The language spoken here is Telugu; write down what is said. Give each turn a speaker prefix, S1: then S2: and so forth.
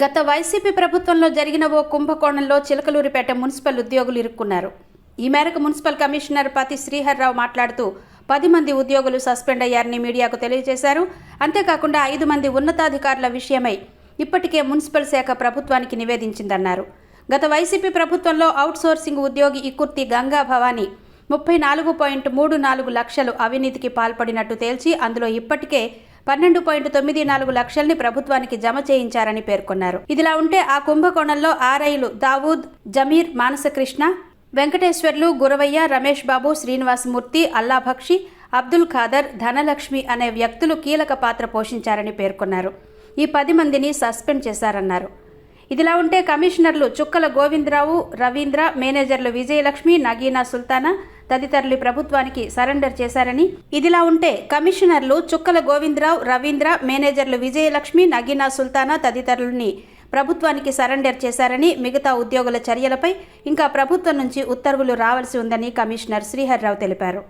S1: గత వైసీపీ ప్రభుత్వంలో జరిగిన ఓ కుంభకోణంలో చిలకలూరిపేట మున్సిపల్ ఉద్యోగులు ఇరుక్కున్నారు. ఈ మేరకు మున్సిపల్ కమిషనర్ పతి శ్రీహర్రావు మాట్లాడుతూ పది మంది ఉద్యోగులు సస్పెండ్ అయ్యారని మీడియాకు తెలియజేశారు. అంతేకాకుండా ఐదు మంది ఉన్నతాధికారుల విషయమై ఇప్పటికే మున్సిపల్ శాఖ ప్రభుత్వానికి నివేదించిందన్నారు. గత వైసీపీ ప్రభుత్వంలో అవుట్సోర్సింగ్ ఉద్యోగి ఇకుర్తి గంగా భవానీ ముప్పై నాలుగు పాయింట్ మూడు నాలుగు లక్షలు అవినీతికి పాల్పడినట్టు తేల్చి అందులో ఇప్పటికే పన్నెండు పాయింట్ తొమ్మిది నాలుగు లక్షల్ని ప్రభుత్వానికి జమ చేయించారని పేర్కొన్నారు. ఇదిలా ఉంటే ఆ కుంభకోణంలో ఆర్ఐలు దావూద్ జమీర్ మానసకృష్ణ వెంకటేశ్వర్లు గురవయ్య రమేష్ బాబు శ్రీనివాసమూర్తి అల్లాభక్షి అబ్దుల్ ఖాదర్ ధనలక్ష్మి అనే వ్యక్తులు కీలక పాత్ర పోషించారని పేర్కొన్నారు. ఈ పది మందిని సస్పెండ్ చేశారన్నారు. ఇదిలా ఉంటే కమిషనర్లు చుక్కల గోవిందరావు రవీంద్ర మేనేజర్లు విజయలక్ష్మి నగీనా సుల్తానా తదితరులు ప్రభుత్వానికి సరెండర్ చేశారని. ఇదిలా ఉంటే కమిషనర్లు చుక్కల గోవిందరావు రవీంద్ర మేనేజర్లు విజయలక్ష్మి నగీనా సుల్తానా తదితరులని ప్రభుత్వానికి సరెండర్ చేశారని మిగతా ఉద్యోగుల చర్యలపై ఇంకా ప్రభుత్వం నుంచి ఉత్తర్వులు రావాల్సి ఉందని కమిషనర్ శ్రీహర్రావు తెలిపారు.